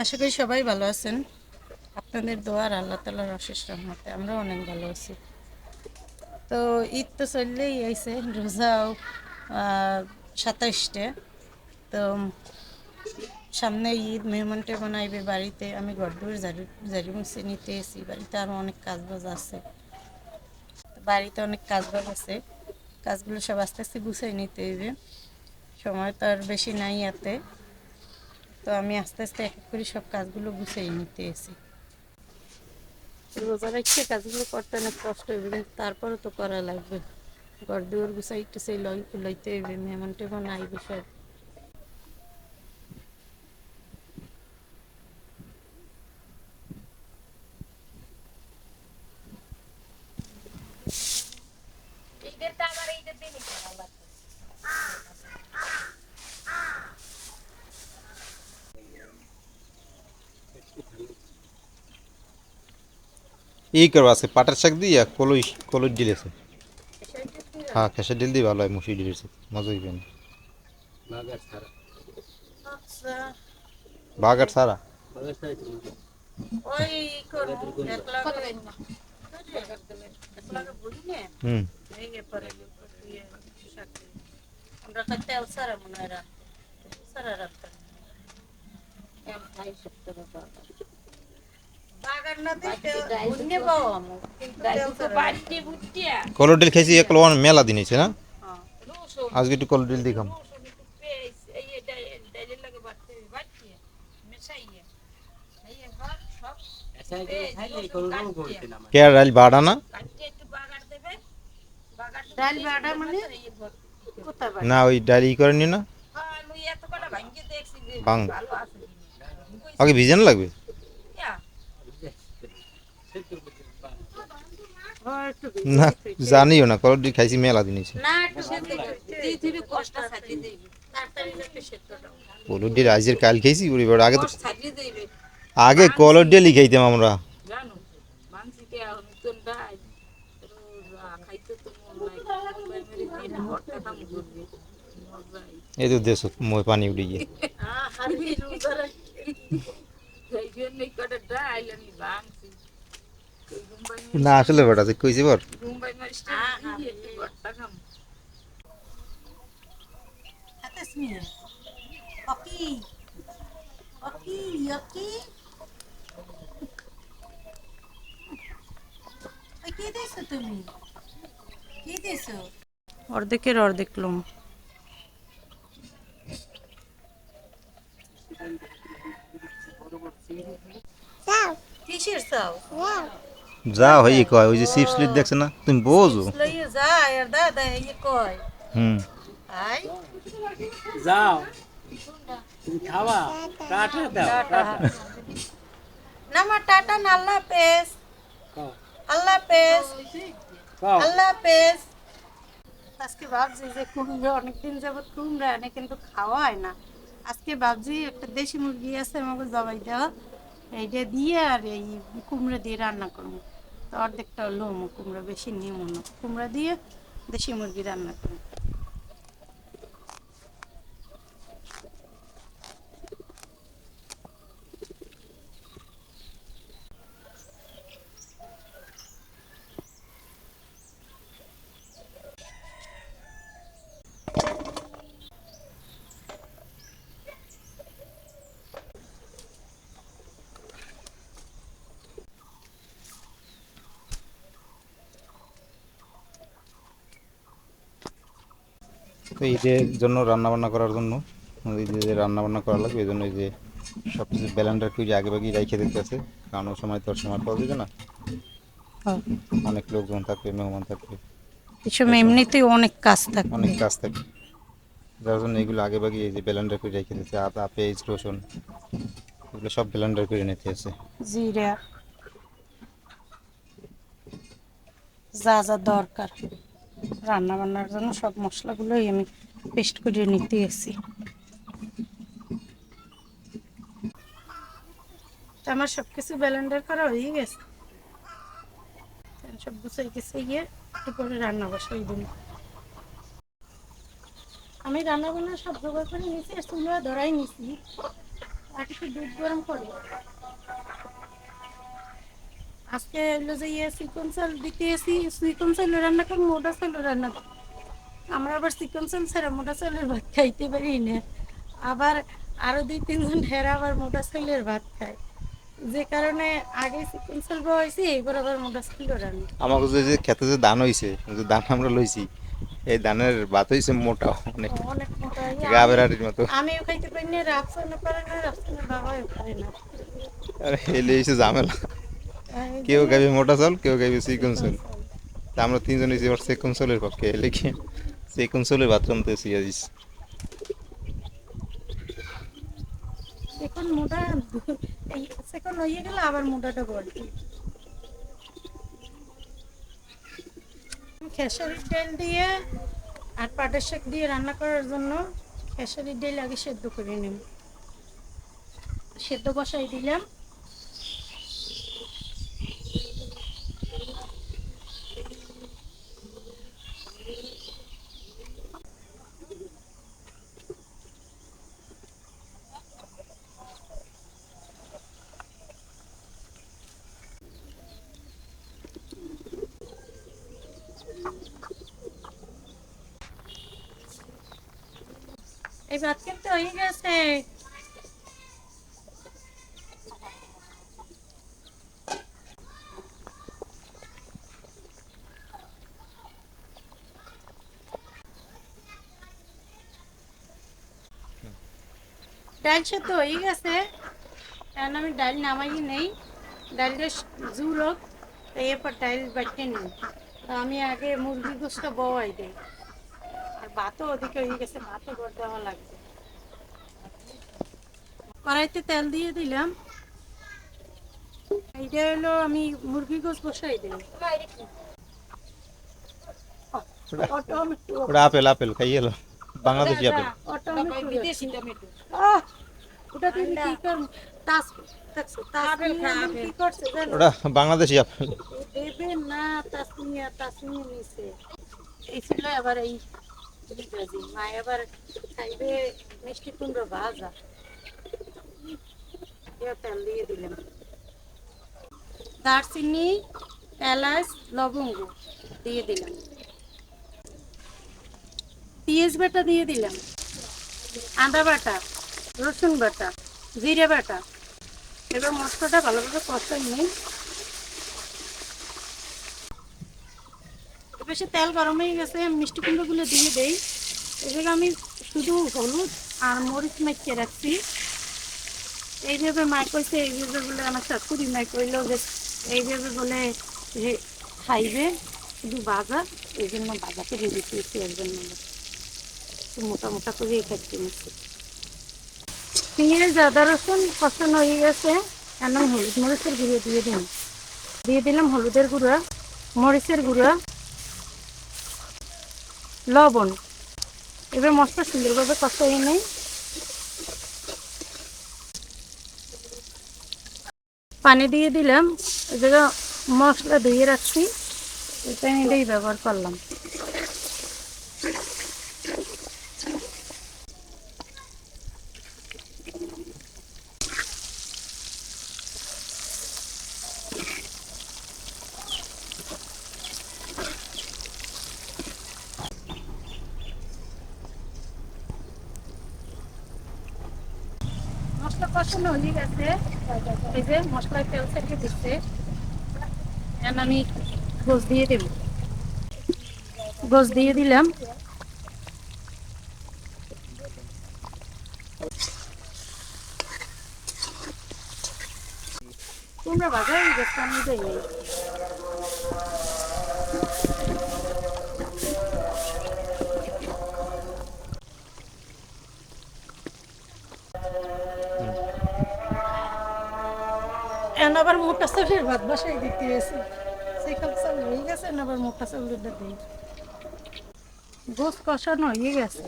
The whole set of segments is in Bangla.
আশা করি সবাই ভালো আছেন। আপনাদের দোয়ার আল্লাহ তালার অশেষ রহমতে আমরা অনেক ভালো আছি। তো ঈদ তো চললেই আইছে রোজাও সাতাইশটে তো সামনে ঈদ মেহমান টেমন আইবে বাড়িতে, আমি গড়দুর জারি জারি মুছে নিতে এসি বাড়িতে আরও অনেক কাজ বাজ আছে। বাড়িতে অনেক কাজ বাজ আছে, কাজগুলো সব আস্তে আস্তে গুছিয়ে নিতে হইবে। সময় তো আর বেশি নাই এতে তো আমি আস্তে আস্তে এক এক করে সব কাজগুলো গুছিয়ে নিতে এসি রোজা রাখছে কাজগুলো করতে অনেক কষ্ট হইবে কিন্তু তারপরে তো করা লাগবে। ঘর দুয়ার গুছাই একটু সেই লই লইতে হইবে মেহমান টেমন আইবে সব। এই করব আজকে পাটার শাক দিয়ে কলই কলই ডিল আছে। হ্যাঁ খেসার ডিল দিয়ে ভালো হয় মুসি ডিল আছে মজা হইবে না। আচ্ছা বাগার সারা হুম। আমরা মনে সারা রাখতাম বাগান না দিতে বুঝনে পাও আমু কিন্তু তেল সারা কলর ডিল খাইছি এক লোন মেলা দিন হয়েছে না? হ্যাঁ। আজকে একটু কলর ডিল দিখাম। কে আর ডাল বাড়া না? মানে? না ওই ডাল ই করেনি না? ভাঙ আগে ভিজানো লাগবে? হ্যাঁ, না জানিও না কলর ডিল খাইছি মেলা দিন ডিল আজের কাল খাইছি ওরে বাড়া আগে তো আগে কলর ডিলই খাইতাম আমরা। এই তো দেশ মই পানি উঠে গিয়ে। জন্যই কটা আমি ভাঙছি। না আসলে বেটা তুই কইছি বর অর্ধেকের অর্ধেক লোম। কিসের চাও। যা হই কয় ওই যে চিপস লিট দেখছ না? তুমি বোঝো। যায় আর দাদা এই কয়। হুম। আই যাও। তুমি খাওয়া কাটা দাও টাটা। না মা টাটা না আল্লাহ হাফেজ। আল্লাহ হাফেজ। আল্লাহ হাফেজ। আজকে ভাবছি যে কুমড়া অনেকদিন যাবত কুমড়া আনে কিন্তু খাওয়া হয় না। আজকে ভাবছি একটা দেশি মুরগি আছে আমাকে জবাই দেওয়া এইটা দিয়ে আর এই কুমড়া দিয়ে রান্না করব। অর্ধেকটা হলো কুমড়া বেশি নিয়ম না। কুমড়া দিয়ে দেশি মুরগি রান্না করব তো ঈদের জন্য রান্না বান্না করার জন্য ওই যে রান্না বান্না করা লাগবে এই জন্য এই যে সব কিছু ব্যালেন্ডার যে আগে ভাগেই রেখে দিতে আছে কারণ ওই সময় তো আর সময় পাওয়া যাবে না। অনেক লোকজন থাকবে মেহমান থাকবে এই সময় এমনিতেই অনেক কাজ থাকে। অনেক কাজ থাকে। যার জন্য এগুলো আগে ভাগে এই যে ব্যালেন্ডার করে রেখে দিতে আদা পেঁয়াজ রসুন এগুলো সব ব্যালেন্ডার করে নিতে আছে। জিরা। যা যা দরকার। রান্না বান্নার জন্য সব মশলাগুলোই আমি পেস্ট করে নিতে এসি আমার সব কিছু ব্যালেন্ডার করা হয়ে গেছে। সব গুছাই গেছে গিয়ে একটু পরে রান্না বসাই দিন আমি রান্না বান্না সব জোগাড় করে নিয়েছি আর চুলা ধরাই নিছি আর একটু দুধ গরম করে আজকে হলো যে ইয়ে চিকন চাল দিতে এসি চিকন চাল রান্না করে মোটা চাল রান্না। আমরা আবার চিকন চাল ছাড়া মোটা চালের ভাত খাইতে পারি না। আবার আরও দুই তিনজন হেরা আবার মোটা চালের ভাত খায়। যে কারণে আগে চিকন চাল হয়েছে এবার আবার মোটা চাল রান্না। আমাকে যে যে খেতে যে ধান হইছে যে ধান আমরা লইছি এই ধানের ভাত হইছে মোটা অনেক অনেক মোটা এই গা আমি- বেড়াটির মতো। আমিও খাইতে পারি না রাফসানও পারে না রাফসানের বাবাও পারে না। আর এলে হইছে ঝামেলা। এই কেউ খাইবে মোটা চাল কেউ খাইবে চিকন চাল তা আমরা তিনজন হইছি এবার চিকন চালের পক্ষে এলে কি চিকন চালের আজিস এখন মোটা এই হয়ে গেলে আবার মোটাটা বলছি খেসারির ডাল দিয়ে আর পাটের শাক দিয়ে রান্না করার জন্য খেসারির ডাল আগে সেদ্ধ করে নিন সেদ্ধ বসাই দিলাম। এই ভাত হয়ে গেছে। ডাল সেদ্ধ হয়ে গেছে। কারণ আমি ডাল নামাই নেই। ডালটা জুল হোক এরপর ডাল বাটতে নিই। তো আমি আগে মুরগি গোষ্ঠটা বওয়াই দিই। ভাতও ওদিকে হয়ে গেছে ভাতও করে দেওয়া লাগবে। কড়াইতে তেল দিয়ে দিলাম। এইটা হলো আমি মুরগি গোস বসাই দিলাম। অটোমেটিক ওটা আপেল আপেল খাই এলো। বাংলাদেশি আপেল। অটোমেটিক। আহ, ওটা তুমি কি কর তাস তাসমিয়া কি করছে জানো? ওটা বাংলাদেশি আপেল। দেবে না তাসমিয়া তাসমিয়া নিছে। এই ছিল আবার এই মিষ্টি কুমড়ো ভাজা তেল দিয়ে দিলাম দারচিনি এলাচ লবঙ্গ দিয়ে দিলাম পেঁয়াজ বাটা দিয়ে দিলাম আদা বাটা রসুন বাটা জিরে বাটা এবার মশলাটা ভালোভাবে কষাই নিই সে তেল গরম হয়ে গেছে মিষ্টি কুমড়োগুলো দিয়ে দেই। এবার আমি শুধু হলুদ আর মরিচ মাখিয়ে রাখছি। এইভাবে মা কইছে এইভাবে বলে আমার শাশুড়ি মা কইলো যে এইভাবে বলে যে খাইবে, শুধু বাজা এই জন্য বাজা করে দিতেছি এর জন্য একটু মোটা মোটা করে খাইতে নিচ্ছি পেঁয়াজ, আদা, রসুন, কষানো হয়ে গেছে। এখন হলুদ মরিচের গুঁড়ো দিয়ে দিন দিয়ে দিলাম হলুদের গুঁড়া, মরিচের গুঁড়া। লবণ। এবার মশলা সুন্দরভাবে কষাই নেই। পানি দিয়ে দিলাম। জায়গা মশলা ধুয়ে রাখছি। এটা এটাই ব্যবহার করলাম মশলা কষানো আছে? এই যে মশলা তেল থেকে দিচ্ছে। আমি গোস দিয়ে দেব। গোস দিয়ে দিলাম। তোমরা বাজার গেছে, আমি যাই এখন আবার মোটা চালের ভাত বসাই দিতে এসে সেখান চাল হয়ে গেছে আবার মোটা চালের দিই। গোস কষানো হয়ে গেছে।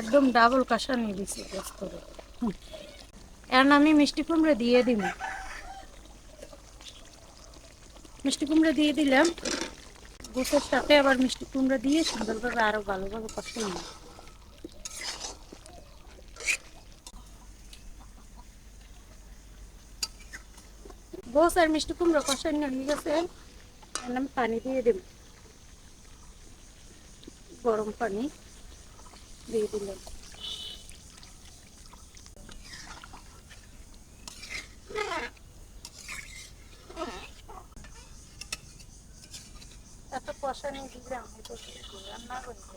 একদম ডাবল কষানো দিছি গোস করে। এখন আমি মিষ্টি কুমড়ো দিয়ে দিব মিষ্টি কুমড়ো দিয়ে দিলাম। গোসের সাথে আবার মিষ্টি কুমড়া দিয়ে সুন্দরভাবে আরও ভালোভাবে কষাই গোস আর মিষ্টি কুমড়া কষাই নিয়ে গেছে। আমি পানি দিয়ে দেব। গরম পানি দিয়ে দিলাম। এত কষানি দিলাম রান্না করব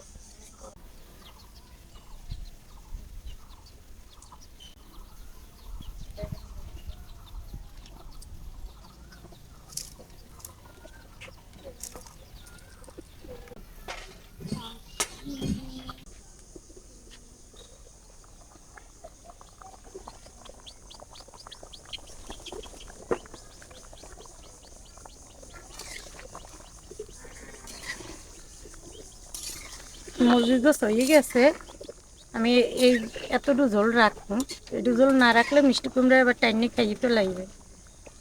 গোস হয়ে গেছে। আমি এই এতটু ঝোল রাখব। একটু ঝোল না রাখলে মিষ্টি কুমড়া এবার টাইনি লাগবে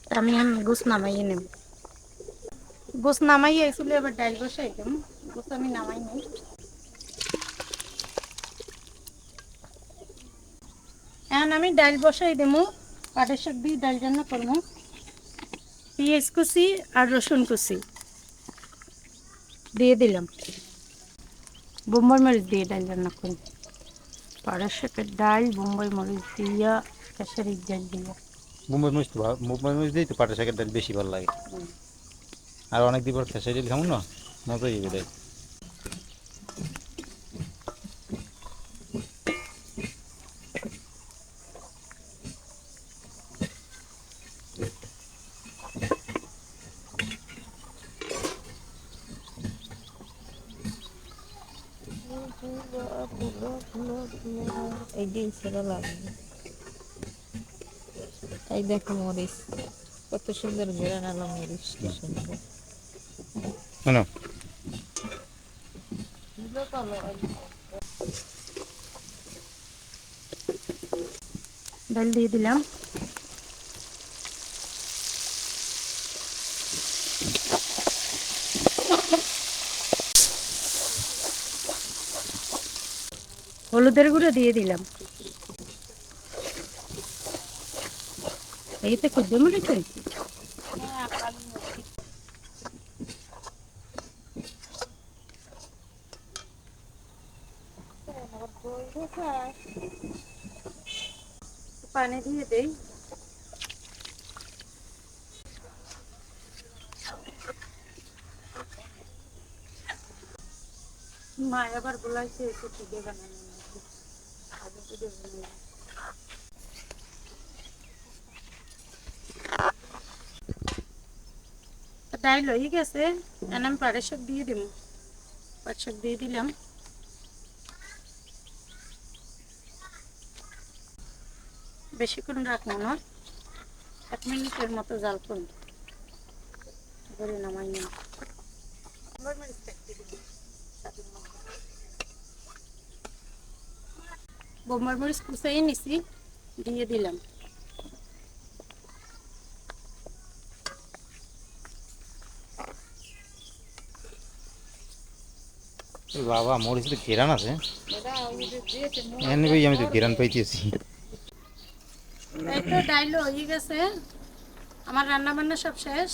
তা আমি আমি গোস নামাইয়ে নেব। গোস নামাইয়ে আসলে এবার ডাইল বসাই দেব। গোস আমি নামাই নেই। এখন আমি ডাইল বসাই দেবো। পাটের শাক দিয়ে ডাল রান্না করব। পেঁয়াজ কুচি আর রসুন কুচি। দিয়ে দিলাম। বোম্বাই মরিচ দিয়ে ডাল রান্না করি। পাড়ার শাকের ডাল বোম্বাই মরিচ দিয়া খেসারির ডাল দিয়া। বোম্বাই মরিচ তো বোম্বাই মরিচ দিয়ে তো পাটা শাকের ডাল বেশি ভালো লাগে। আর অনেক দিন পর খেসারি খামো না? মজাই হবে ডাল এই দিন ছিল লাগবে এই দেখো মরিচ কত সুন্দর ঘেরান আলো মরিচ কি সুন্দর শোনো ডাল দিয়ে দিলাম হলুদের গুঁড়ো দিয়ে দিলাম। এইতে খুদ্দ মরিচ হয়েছে পানি দিয়ে দেই। মা আবার বলাইছে একটু খুদে বানানো নাকি। আগে খুদে বানাই। ডাইল হয়ে গেছে এখন আমি পাড়ের শাক দিয়ে দিব পাট শাক দিয়ে দিলাম। বেশিক্ষণ রাখব না, এক মিনিটের মতো জাল করুন করে নামাই নিন বোম্বার মরিচ কুচাই নিছি দিয়ে দিলাম। বাবা মরিচ তো ঘেরান আছে। ভাই আমি তো ঘেরান পাইতেছি। এই তো ডাইল হয়ে গেছে। আমার রান্না বান্না সব শেষ।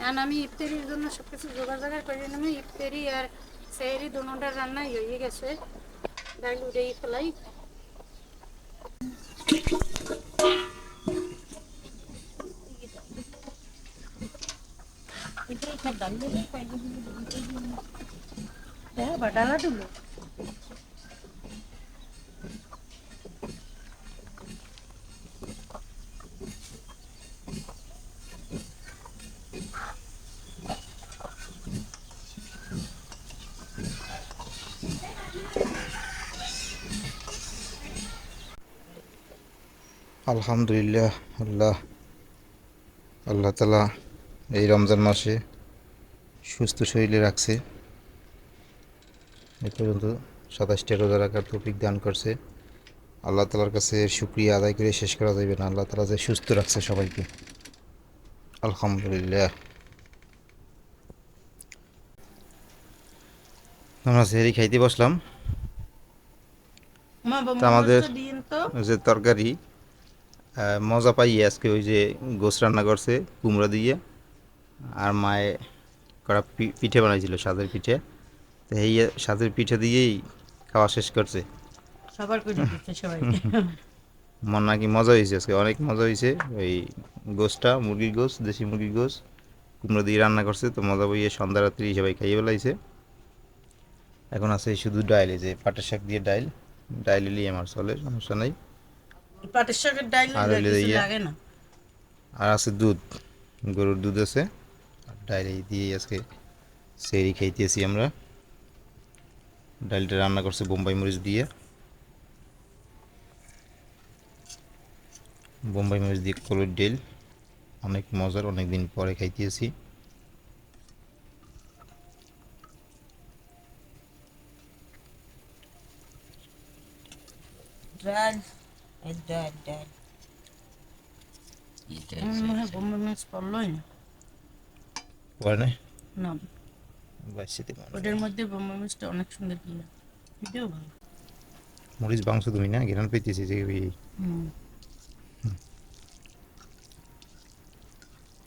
এখন আমি ইফতারির জন্য সব কিছু জোগাড় জাগাড় করে নেব ইফতারি আর সেহরি দুটার রান্নাই হয়ে গেছে। ডাইল উড়েই ফেলাই হ্যাঁ বাটালা আলহামদুলিল্লাহ আল্লাহ আল্লাহ তালা এই রমজান মাসে সুস্থ শরীরে রাখছে। এ পর্যন্ত সাতাশটা রোজা রাখার তৌফিক দান করছে। আল্লাহ তালার কাছে শুক্রিয়া আদায় করে শেষ করা যাবে না। আল্লাহ তালা যে সুস্থ রাখছে সবাইকে। আলহামদুলিল্লাহ। আমরা সেরি খাইতে বসলাম। আমাদের- যে তরকারি মজা পাই আজকে ওই যে গোস রান্না করছে কুমড়া দিয়ে। আর মায়ে করা পিঠে বানাইছিল সাদের পিঠে। তো এই স্বাদের পিঠে দিয়েই খাওয়া শেষ করছে। সবার সবাই মন নাকি মজা হয়েছে আজকে অনেক মজা হয়েছে। ওই গোসটা মুরগির গোস দেশি মুরগির গোস কুমড়ো দিয়ে রান্না করছে। তো মজা বইয়ে সন্ধ্যা রাত্রি সবাই খাইয়ে বেলাইছে এখন আছে শুধু ডাইল এই যে পাটের শাক দিয়ে ডাইল। ডাইল এলি আমার চলে সমস্যা নাই। পাটের শাকের কিছু ইয়ে- লাগে না। আর আছে দুধ গরুর দুধ আছে। আর এই দিয়ে আজকে সেরি খাইতেছি আমরা। ডালটা রান্না করছে বোম্বাই মরিচ দিয়ে। বোম্বাই মরিচ দিয়ে কলুর ডাল অনেক মজার অনেক দিন পরে খাইতেছি। ডাল মধ্যে অনেক সুন্দর ভালো মরিচ বাংশ তুমি না ঘেরান পেতেছি যে হুম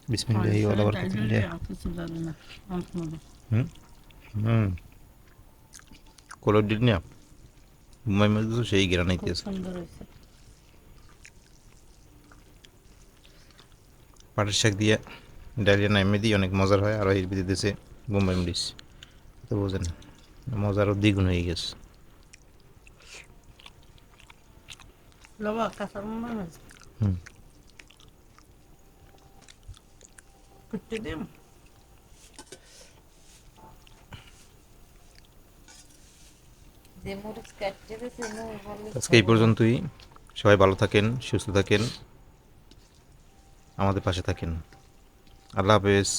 বিসমিল্লাহি ওয়া বারাকাতুহু না অনেক মজা হুম হুম কলর ডিল না বোম্বাই মরিচ তো সেই ঘেরান আইতেছে সুন্দর পাটের শাক দিয়ে ডালিয়া নামে দিয়ে অনেক মজার হয় আর এর ভিতরে দিয়েছে বোম্বাই মরিচ তো বোঝেন মজা আরও দ্বিগুণ হয়ে গেছে। হুম। দিম আজকে এই পর্যন্তই। সবাই ভালো থাকেন সুস্থ থাকেন। আমাদের পাশে থাকেন। আল্লাহ হাফেজ।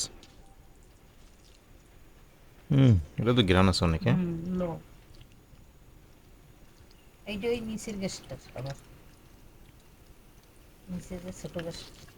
হুম। এটা তো গ্রান আছে অনেক। হ্যাঁ এইটা ওই নিচের গ্যাসটা আবার নিচের যে ছোট গ্যাসটা।